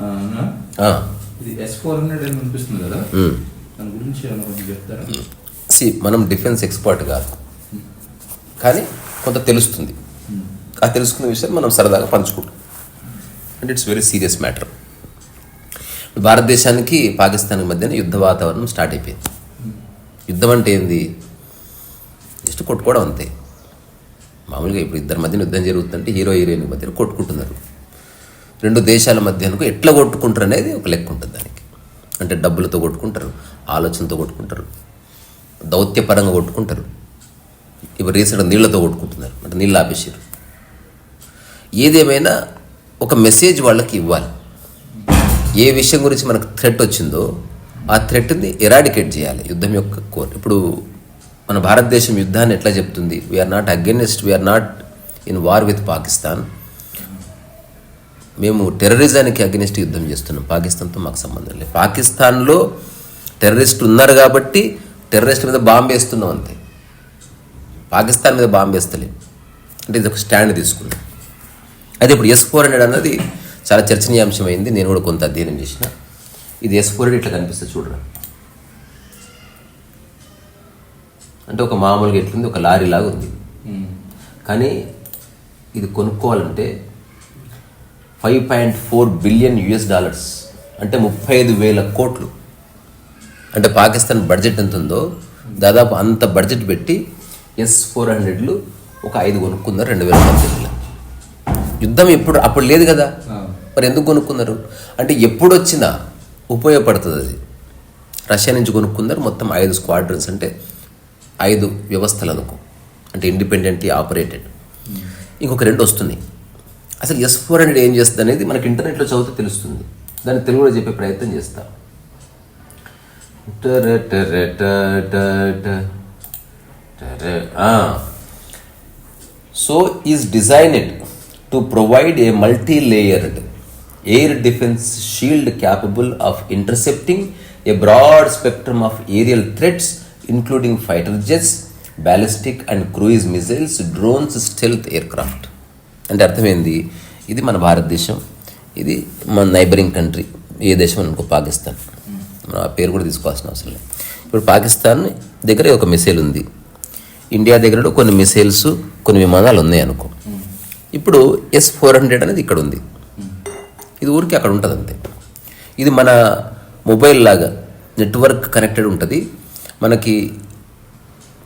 ఆ, అన్న, ఆ, ఇది ఎస్ ఫోర్ హండ్రెడ్ అని అనిపిస్తుంది కదా? ఉమ్. దాని గురించి ఏమైనా కొంచెం చెప్తారా? సి మనం డిఫెన్స్ ఎక్స్పర్ట్ కాదు. కానీ కొంత తెలుస్తుంది. ఆ తెలుసుకున్న విషయం మనం సరదాగా పంచుకుంటాం. And it's very serious matter భారతదేశానికి పాకిస్తాన్కి మధ్యన యుద్ధ వాతావరణం స్టార్ట్ అయిపోయింది. యుద్ధం అంటే ఏంది? జస్ట్ కొట్టుకోవడం అంతే. మామూలుగా ఇప్పుడు ఇద్దరి మధ్యన యుద్ధం జరుగుతుందంటే హీరో హీరోయిన్ మధ్యన కొట్టుకుంటున్నారు. రెండు దేశాల మధ్యనకు ఎట్లా కొట్టుకుంటారు అనేది ఒక లెక్క ఉంటుంది దానికి. అంటే డబ్బులతో కొట్టుకుంటారు ఆలోచనతో కొట్టుకుంటారు దౌత్యపరంగా కొట్టుకుంటారు. ఇప్పుడు రీసెంట్ నీళ్ళతో కొట్టుకుంటున్నారు అంటే నీళ్ళు ఆపేసారు ఏదేమైనా ఒక మెసేజ్ వాళ్ళకి ఇవ్వాలి. ఏ విషయం గురించి మనకు థ్రెట్ వచ్చిందో ఆ థ్రెట్ని ఎరాడికేట్ చేయాలి. యుద్ధం యొక్క కోర్ ఇప్పుడు మన భారతదేశం యుద్ధాన్ని ఎట్లా చెప్తుంది? We are not against we are not in war with Pakistan మేము టెర్రరిజానికి అగెనిస్ట్ యుద్ధం చేస్తున్నాం. పాకిస్తాన్తో మాకు సంబంధం లేదు. పాకిస్తాన్లో టెర్రరిస్టులు ఉన్నారు కాబట్టి టెర్రరిస్ట్ మీద బాంబు వేస్తున్నాం అంతే. పాకిస్తాన్ మీద బాంబు వేస్తలేం. అంటే ఇది ఒక స్టాండ్ తీసుకున్నాం. అయితే ఇప్పుడు ఎస్ ఫోర్ హండ్రెడ్ అన్నది చాలా చర్చనీయాంశమైంది. నేను కూడా కొంత అధ్యయనం చేసిన. ఇది ఎస్ ఫోర్ హండ్రెడ్ ఇట్లా కనిపిస్తుంది చూడరా. అంటే ఒక మామూలుగా ఎట్లుంది? ఒక లారీ లాగా ఉంది కానీ ఇది కొనుక్కోవాలంటే five point four billion US dollars అంటే ముప్పై ఐదు వేల కోట్లు. అంటే పాకిస్తాన్ బడ్జెట్ ఎంత ఉందో దాదాపు అంత బడ్జెట్ పెట్టి ఎస్ ఫోర్ హండ్రెడ్లు ఒక ఐదు కొనుక్కున్నారు రెండు వేల పద్దెనిమిదిలో. యుద్ధం ఎప్పుడు అప్పుడు లేదు కదా? మరి ఎందుకు కొనుక్కున్నారు? అంటే ఎప్పుడు వచ్చినా ఉపయోగపడుతుంది అది. రష్యా నుంచి కొనుక్కున్నారు మొత్తం ఐదు స్క్వాడ్రన్స్ అంటే ఐదు వ్యవస్థలు అనుకో అంటే ఇండిపెండెంట్లీ ఆపరేటెడ్. ఇంకొక రెండు వస్తున్నాయి. అసలు ఎస్ ఫోర్ హండ్రెడ్ ఏం చేస్తుంది అనేది మనకి ఇంటర్నెట్లో చదివితే తెలుస్తుంది. దాన్ని తెలుగులో చెప్పే ప్రయత్నం చేస్తా. So is designed to provide a multi layered air defence shield capable of intercepting a broad spectrum of aerial threats including fighter jets ballistic and cruise missiles drones stealth aircraft అంటే అర్థమైంది ఇది మన భారతదేశం ఇది మన నైబరింగ్ కంట్రీ ఏ దేశం అనుకో పాకిస్తాన్. మనం ఆ పేరు కూడా తీసుకోవాల్సిన అవసరం లేదు. ఇప్పుడు పాకిస్తాన్ దగ్గర ఒక మిసైల్ ఉంది. ఇండియా దగ్గర కొన్ని మిసైల్స్ కొన్ని విమానాలు ఉన్నాయి అనుకో. ఇప్పుడు ఎస్ ఫోర్ హండ్రెడ్ అనేది ఇక్కడ ఉంది. ఇది ఊరికి అక్కడ ఉంటుంది అంతే ఇది మన మొబైల్ లాగా నెట్వర్క్ కనెక్టెడ్ ఉంటుంది. మనకి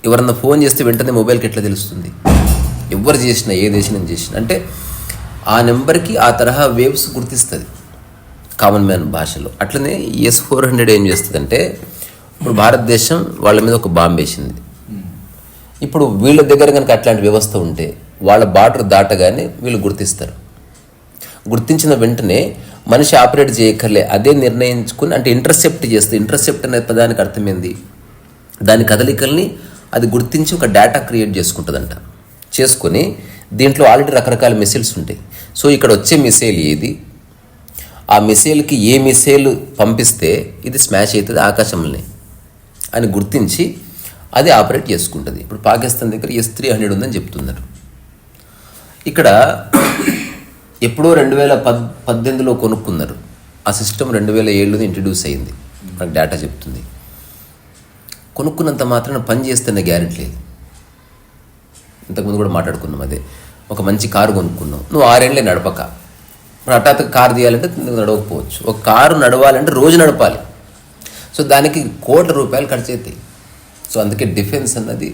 ఎవరన్నా ఫోన్ చేస్తే వెంటనే మొబైల్కి ఎట్లా తెలుస్తుంది? ఎవరు చేసినా ఏ దేశం చేసినా. అంటే ఆ నెంబర్కి ఆ తరహా వేవ్స్ గుర్తిస్తుంది కామన్ మ్యాన్ భాషలో. అట్లనే ఎస్ ఫోర్ హండ్రెడ్ ఏం చేస్తుందంటే ఇప్పుడు భారతదేశం వాళ్ళ మీద ఒక బాంబు వేసింది. ఇప్పుడు వీళ్ళ దగ్గర కనుక అట్లాంటి వ్యవస్థ ఉంటే వాళ్ళ బార్డర్ దాటగానే వీళ్ళు గుర్తిస్తారు. గుర్తించిన వెంటనే మనిషి ఆపరేట్ చేయక్కర్లే అదే నిర్ణయించుకుని అంటే ఇంటర్సెప్ట్ చేస్తే ఇంటర్సెప్ట్ అనే పదానికి అర్థమైంది దాని కదలికల్ని అది గుర్తించి ఒక డేటా క్రియేట్ చేసుకుంటుందంట. చేసుకొని దీంట్లో ఆల్రెడీ రకరకాల మిసైల్స్ ఉంటాయి. సో ఇక్కడ వచ్చే మిసైల్ ఏది? ఆ మిసైల్కి ఏ మిసైల్ పంపిస్తే ఇది స్మాష్ అవుతుంది ఆకాశంలోనే అని గుర్తించి అది ఆపరేట్ చేసుకుంటుంది. ఇప్పుడు పాకిస్తాన్ దగ్గర ఎస్ త్రీ హండ్రెడ్ ఉందని చెప్తున్నారు. ఇక్కడ ఎప్పుడో రెండు వేల పద్ పద్దెనిమిదిలో కొనుక్కున్నారు. ఆ సిస్టమ్ రెండు వేల ఏడులో ఇంట్రడ్యూస్ అయింది. మనకు డేటా చెప్తుంది. కొనుక్కున్నంత మాత్రం పని చేస్తున్న గ్యారెంటీ లేదు. ఇంతకుముందు కూడా మాట్లాడుకున్నాం అదే. ఒక మంచి కారు కొనుక్కున్నావు నువ్వు ఆరేళ్ళే నడపక. హఠాత్తుగా కారు తీయాలంటే నడవకపోవచ్చు. ఒక కారు నడవాలంటే రోజు నడపాలి. సో దానికి కోట్ల రూపాయలు ఖర్చు అవుతాయి సో అందుకే డిఫెన్స్ అన్నది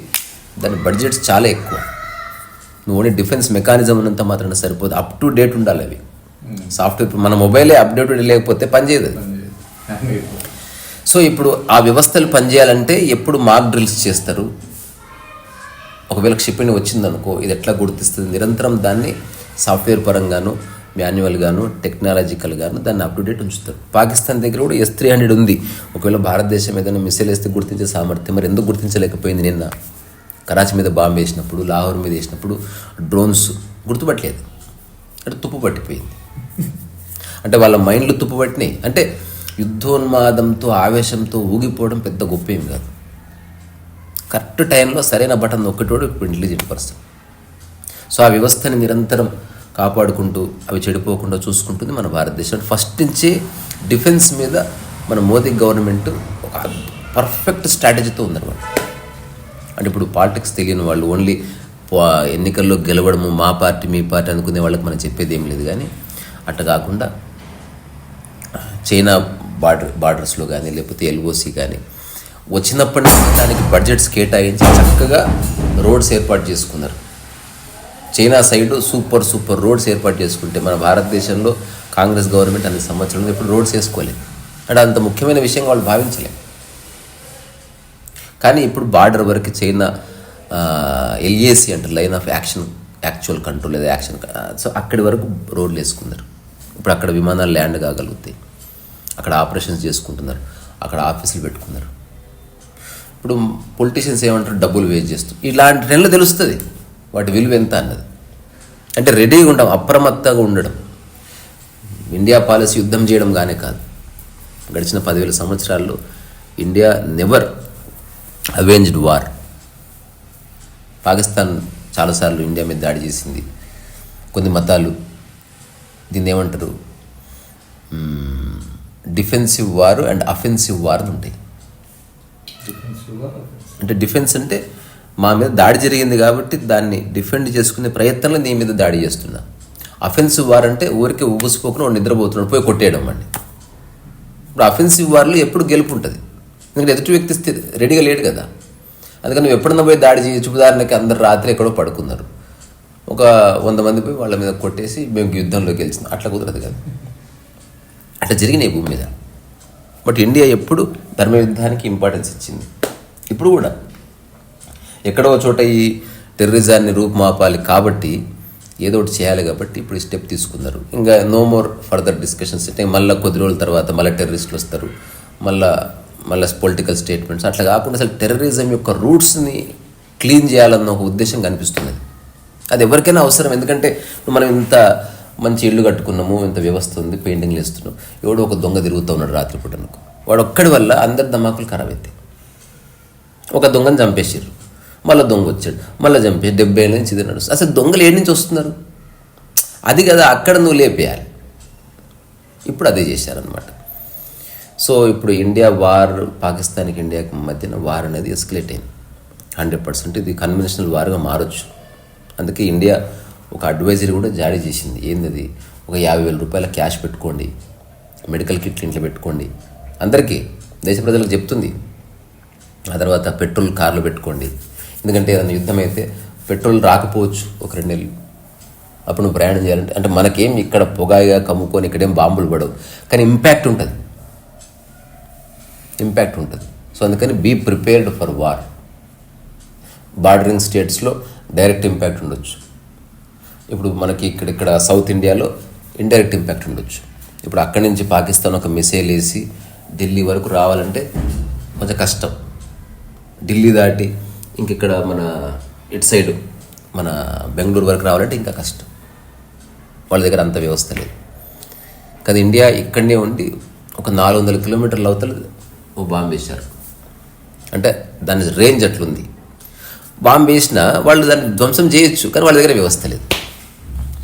దాని బడ్జెట్స్ చాలా ఎక్కువ. నువ్వు ఓన్లీ డిఫెన్స్ మెకానిజం ఉన్నంత మాత్రాన సరిపోదు. అప్ టు డేట్ ఉండాలి అవి. సాఫ్ట్వేర్ మన మొబైలే అప్డేటెడ్ లేకపోతే పనిచేయదు అది. సో ఇప్పుడు ఆ వ్యవస్థలు పనిచేయాలంటే ఎప్పుడు మాక్ డ్రిల్స్ చేస్తారు? ఒకవేళ క్షిపణి వచ్చిందనుకో ఇది ఎట్లా గుర్తిస్తుంది? నిరంతరం దాన్ని సాఫ్ట్వేర్ పరంగాను మాన్యువల్గాను టెక్నాలజికల్గాను దాన్ని అప్ టు డేట్ ఉంచుతారు. పాకిస్తాన్ దగ్గర కూడా ఎస్ త్రీ హండ్రెడ్ ఉంది. ఒకవేళ భారతదేశం ఏదైనా మిసైల్ వేస్తే గుర్తించే సామర్థ్యం. మరి ఎందుకు గుర్తించలేకపోయింది నిన్న? కరాచీ మీద బాంబు వేసినప్పుడు లాహోర్ మీద వేసినప్పుడు డ్రోన్స్ గుర్తుపట్టలేదు. అంటే తుప్పు పట్టిపోయింది. అంటే వాళ్ళ మైండ్లు తుప్పు పట్టినాయి. అంటే యుద్ధోన్మాదంతో ఆవేశంతో ఊగిపోవడం పెద్ద గొప్ప ఏం కాదు. కరెక్ట్ టైంలో సరైన బటన్ నొక్కటోడు ఇప్పుడు ఇంటెలిజెంట్ పర్సన్. సో ఆ వ్యవస్థని నిరంతరం కాపాడుకుంటూ అవి చెడిపోకుండా చూసుకుంటుంది మన భారతదేశం. ఫస్ట్ నుంచి డిఫెన్స్ మీద మన మోదీ గవర్నమెంట్ ఒక పర్ఫెక్ట్ స్ట్రాటజీతో ఉందన్నమాట. అంటే ఇప్పుడు పాలిటిక్స్ తెలియని వాళ్ళు ఓన్లీ ఎన్నికల్లో గెలవడము మా పార్టీ మీ పార్టీ అనుకునే వాళ్ళకి మనం చెప్పేది ఏం లేదు కానీ అట్ట కాకుండా చైనా బార్డర్ బార్డర్స్లో కానీ లేకపోతే ఎల్ఓసి కానీ వచ్చినప్పటి నుంచి దానికి బడ్జెట్స్ కేటాయించి చక్కగా రోడ్స్ ఏర్పాటు చేసుకున్నారు. China side super super roads ఏర్పాటు చేసుకుంటే మన భారతదేశంలో కాంగ్రెస్ గవర్నమెంట్ అన్ని సంవత్సరంలో ఇప్పుడు రోడ్స్ వేసుకోలేదు. అంటే అంత ముఖ్యమైన విషయం వాళ్ళు భావించలేదు కానీ ఇప్పుడు బార్డర్ వరకు చైనా ఎల్ఏసి అంటారు line of action actual control లేదా యాక్షన్ సో అక్కడి వరకు రోడ్లు వేసుకున్నారు. ఇప్పుడు అక్కడ విమానాలు ల్యాండ్ కాగలుగుతాయి అక్కడ ఆపరేషన్స్ చేసుకుంటున్నారు అక్కడ ఆఫీసులు పెట్టుకున్నారు. ఇప్పుడు పొలిటీషియన్స్ ఏమంటారు? డబ్బులు వేస్ట్ చేస్తూ ఇలాంటి నెలలు తెలుస్తుంది. వాటి విలువ ఎంత అన్నది. అంటే రెడీగా ఉండడం అప్రమత్తంగా ఉండడం. ఇండియా పాలసీ యుద్ధం చేయడం కానే కాదు. గడిచిన పదివేల సంవత్సరాల్లో India never avenged war Pakistan చాలాసార్లు ఇండియా మీద దాడి చేసింది. కొన్ని మతాలు దీన్ని ఏమంటారు? డిఫెన్సివ్ వారు అండ్ అఫెన్సివ్ వార్ ఉంటాయి. అంటే డిఫెన్స్ అంటే మా మీద దాడి జరిగింది కాబట్టి దాన్ని డిఫెండ్ చేసుకునే ప్రయత్నంలో నీ మీద దాడి చేస్తున్నా. అఫెన్సివ్ వార్ అంటే ఊరికే ఊగిసిపోకుండా వాడు నిద్రపోతున్నాడు పోయి కొట్టేయడం అండి ఇప్పుడు అఫెన్సివ్ వార్లో ఎప్పుడు గెలుపు ఉంటుంది? ఎందుకంటే ఎదుటి వ్యక్తి రెడీగా లేడు కదా. అందుకని నువ్వు ఎప్పుడన్నా పోయి దాడి చేయొచ్చు ఉదాహరణకి అందరు రాత్రి ఎక్కడో పడుకున్నారు. ఒక వంద మంది పోయి వాళ్ళ మీద కొట్టేసి మేము యుద్ధంలో గెలిచినాం అట్లా కుదరదు కదా. అట్లా జరిగినాయి భూమి మీద. బట్ ఇండియా ఎప్పుడు ధర్మ యుద్ధానికి ఇంపార్టెన్స్ ఇచ్చింది? ఇప్పుడు కూడా ఎక్కడో చోట ఈ టెర్రరిజాన్ని రూపుమాపాలి కాబట్టి ఏదో ఒకటి చేయాలి కాబట్టి ఇప్పుడు ఈ స్టెప్ తీసుకున్నారు. ఇంకా నో మోర్ ఫర్దర్ డిస్కషన్స్ అంటే మళ్ళీ కొద్ది రోజుల తర్వాత మళ్ళీ టెర్రరిస్టులు వస్తారు. మళ్ళీ మళ్ళీ పొలిటికల్ స్టేట్మెంట్స్ అట్లా కాకుండా అసలు టెర్రరిజం యొక్క రూట్స్ని క్లీన్ చేయాలన్న ఒక ఉద్దేశం కనిపిస్తున్నది. అది ఎవరికైనా అవసరం. ఎందుకంటే ఇప్పుడు మనం ఇంత మంచి ఇల్లు కట్టుకున్నాము ఇంత వ్యవస్థ ఉంది పెయింటింగ్లు వేస్తున్నాం ఎవడో ఒక దొంగ తిరుగుతూ ఉన్నాడు రాత్రిపూట అనుకో. వాడు ఒక్కడి వల్ల అందరి దమాకులు ఖరాబ్ అవుతాయి ఒక దొంగను చంపేసారు మళ్ళీ దొంగ వచ్చాడు. మళ్ళీ చంపే డెబ్బై ఏళ్ళ నుంచి ఇది నడుస్తుంది. అసలు దొంగలు ఏడు నుంచి వస్తున్నారు? అది కదా అక్కడ నువ్వు లేపేయాలి. ఇప్పుడు అదే చేశారనమాట సో ఇప్పుడు ఇండియా వార్ పాకిస్తాన్కి ఇండియాకి మధ్యన వార్ అనేది ఎస్కలేట్ అయింది. హండ్రెడ్ పర్సెంట్ ఇది కన్వెన్షనల్ వార్గా మారొచ్చు. అందుకే ఇండియా ఒక అడ్వైజరీ కూడా జారీ చేసింది. ఏంది ఒక యాభై వేల రూపాయల క్యాష్ పెట్టుకోండి. మెడికల్ కిట్లు ఇంట్లో పెట్టుకోండి. అందరికీ దేశ ప్రజలకు చెప్తుంది. ఆ తర్వాత పెట్రోల్ కార్లు పెట్టుకోండి. ఎందుకంటే ఏదైనా యుద్ధం అయితే పెట్రోల్ రాకపోవచ్చు ఒక రెండు నెలలు. అప్పుడు నువ్వు ప్రయాణం చేయాలంటే అంటే మనకేం ఇక్కడ పొగాయిగా కమ్ముకొని ఇక్కడేం బాంబులు పడవు. కానీ ఇంపాక్ట్ ఉంటుంది. ఇంపాక్ట్ ఉంటుంది. సో అందుకని be prepared for war bordering స్టేట్స్లో డైరెక్ట్ ఇంపాక్ట్ ఉండొచ్చు. ఇప్పుడు మనకి ఇక్కడ ఇక్కడ సౌత్ ఇండియాలో ఇండైరెక్ట్ ఇంపాక్ట్ ఉండొచ్చు. ఇప్పుడు అక్కడి నుంచి పాకిస్తాన్ ఒక మిసైల్ వేసి ఢిల్లీ వరకు రావాలంటే కొంచెం కష్టం. ఢిల్లీ దాటి ఇంక ఇక్కడ మన ఇటు సైడ్ మన బెంగళూరు వరకు రావాలంటే ఇంకా కష్టం. వాళ్ళ దగ్గర అంత వ్యవస్థ లేదు. కానీ ఇండియా ఇక్కడనే ఉండి ఒక నాలుగు వందల కిలోమీటర్ల అవతల ఓ బాంబు వేశారు. అంటే దాని రేంజ్ అట్లుంది బాంబు వేసినా వాళ్ళు దాన్ని ధ్వంసం చేయొచ్చు కానీ వాళ్ళ దగ్గర వ్యవస్థ లేదు.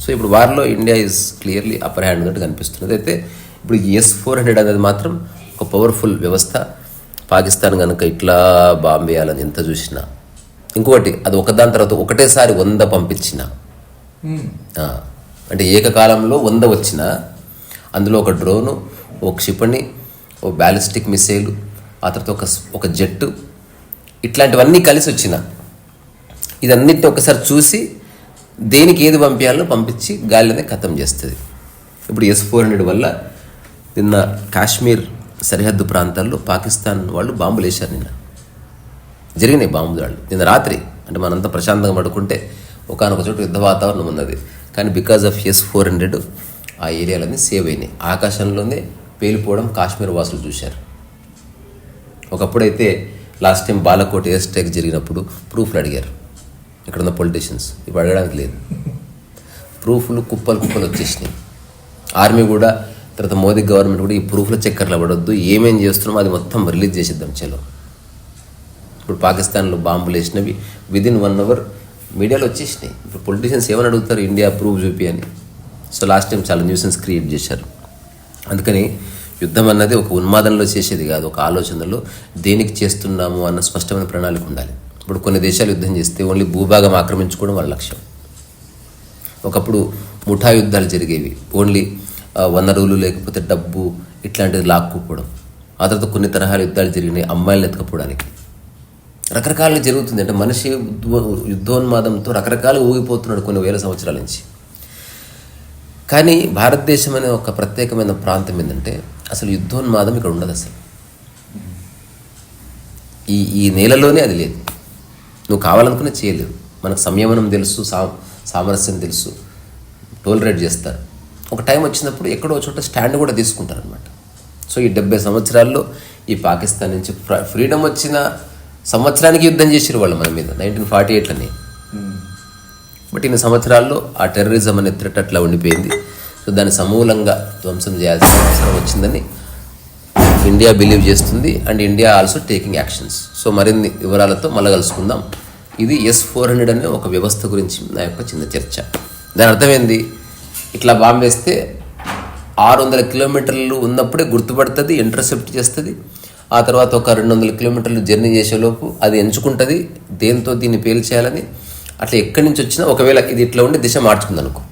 సో ఇప్పుడు వారిలో India is clearly upper hand ఉన్నట్టు కనిపిస్తున్నది. అయితే ఇప్పుడు ఎస్ ఫోర్ హండ్రెడ్ అనేది మాత్రం ఒక పవర్ఫుల్ వ్యవస్థ. పాకిస్తాన్ కనుక ఇట్లా బాంబు వేయాలని ఎంత చూసినా. ఇంకొకటి అది ఒకదాని తర్వాత ఒకటేసారి వంద పంపించిన. అంటే ఏకకాలంలో వంద వచ్చిన అందులో ఒక డ్రోను ఓ క్షిపణి ఓ బ్యాలిస్టిక్ మిసైల్ ఆ తర్వాత ఒక ఒక జెట్టు ఇట్లాంటివన్నీ కలిసి వచ్చిన. ఇదన్నిటిని ఒకసారి చూసి దేనికి ఏది పంపించాలో పంపించి గాలిలోనే ఖతం చేస్తుంది. ఇప్పుడు ఎస్ ఫోర్ హండ్రెడ్ వల్ల నిన్న కాశ్మీర్ సరిహద్దు ప్రాంతాల్లో పాకిస్తాన్ వాళ్ళు బాంబులు వేశారు నిన్న. జరిగినాయి బాంబు దాడులు నిన్న రాత్రి అంటే మనంతా ప్రశాంతంగా పడుకుంటే ఒకనొక చోట యుద్ధ వాతావరణం ఉన్నది. కానీ because of S four hundred ఆ ఏరియాలన్నీ సేవ్ అయినాయి. ఆకాశంలోనే పేలిపోవడం కాశ్మీర్ వాసులు చూశారు. ఒకప్పుడైతే last time Balakot air strike జరిగినప్పుడు ప్రూఫ్లు అడిగారు. ఇక్కడ ఉన్న పొలిటీషియన్స్. ఇప్పుడు అడగడానికి లేదు. ప్రూఫ్లు కుప్పలు కుప్పలు వచ్చేసినాయి. ఆర్మీ కూడా తర్వాత మోదీ గవర్నమెంట్ కూడా ఈ ప్రూఫ్ల చక్కర్లు పడొద్దు. ఏమేం చేస్తున్నామో అది మొత్తం రిలీజ్ చేసిద్దాం చలో. ఇప్పుడు పాకిస్తాన్లో బాంబులు వేసినవి. విదిన్ వన్ అవర్ మీడియాలో వచ్చేసినాయి. ఇప్పుడు పొలిటీషియన్స్ ఏమని అడుగుతారు? ఇండియా ప్రూఫ్ చూపి అని. సో లాస్ట్ టైం చాలా న్యూసెన్స్ క్రియేట్ చేశారు. అందుకని యుద్ధం అన్నది ఒక ఉన్మాదంలో చేసేది కాదు ఒక ఆలోచనలో దేనికి చేస్తున్నాము అన్న స్పష్టమైన ప్రణాళిక ఉండాలి. ఇప్పుడు కొన్ని దేశాలు యుద్ధం చేస్తే ఓన్లీ భూభాగం ఆక్రమించుకోవడం వాళ్ళ లక్ష్యం. ఒకప్పుడు ముఠా యుద్ధాలు జరిగేవి. ఓన్లీ వనరులు లేకపోతే డబ్బు ఇట్లాంటిది లాక్కుపోవడం. ఆ తర్వాత కొన్ని తరహాల యుద్ధాలు జరిగినాయి అమ్మాయిలను ఎత్తుకపోవడానికి. రకరకాలు జరుగుతుంది. అంటే మనిషి యుద్ధోన్మాదంతో రకరకాలు ఊగిపోతున్నాడు కొన్ని వేల సంవత్సరాల నుంచి. కానీ భారతదేశం అనే ఒక ప్రత్యేకమైన ప్రాంతం ఏంటంటే అసలు యుద్ధోన్మాదం ఇక్కడ ఉండదు అసలు. ఈ ఈ నేలలోనే అది లేదు. నువ్వు కావాలనుకునే చేయలేవు మనకు సంయమనం తెలుసు సా సామరస్యం తెలుసు. టోలరేట్ చేస్తారు. ఒక టైం వచ్చినప్పుడు ఎక్కడో చోట స్టాండ్ కూడా తీసుకుంటారు అనమాట సో ఈ డెబ్బై సంవత్సరాల్లో ఈ పాకిస్తాన్ నుంచి ఫ్రీడమ్ వచ్చిన సంవత్సరానికి యుద్ధం చేసారు వాళ్ళు మన మీద నైన్టీన్ ఫార్టీ ఎయిట్లని. బట్ ఇన్ని సంవత్సరాల్లో ఆ టెర్రరిజం అనే థ్రెట్ అట్లా ఉండిపోయింది. సో దాన్ని సమూలంగా ధ్వంసం చేయాల్సిన అవసరం వచ్చిందని ఇండియా బిలీవ్ చేస్తుంది and India also taking actions. So మరిన్ని వివరాలతో మళ్ళీ కలుసుకుందాం. ఇది ఎస్ ఫోర్ హండ్రెడ్ అనే ఒక వ్యవస్థ గురించి నా యొక్క చిన్న చర్చ. దాని అర్థమైంది ఇట్లా బాంబు వేస్తే ఆరు వందల కిలోమీటర్లు ఉన్నప్పుడే గుర్తుపడుతుంది ఇంటర్సెప్ట్ చేస్తుంది. ఆ తర్వాత ఒక రెండు వందల కిలోమీటర్లు జర్నీ చేసేలోపు అది ఎంచుకుంటుంది దేంతో దీన్ని పేల్చేయాలని. అట్లా ఎక్కడి నుంచి వచ్చినా ఒకవేళ ఇది ఇట్లా ఉండి దిశ మార్చుకుంది అనుకో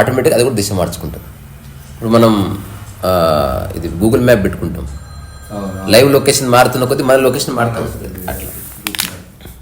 ఆటోమేటిక్ అది కూడా దిశ మార్చుకుంటుంది. ఇప్పుడు మనం ఇది గూగుల్ మ్యాప్ పెట్టుకుంటాం. లైవ్ లొకేషన్ మారుతున్న కొద్దీ మన లొకేషన్ మారుతాం. అట్లా.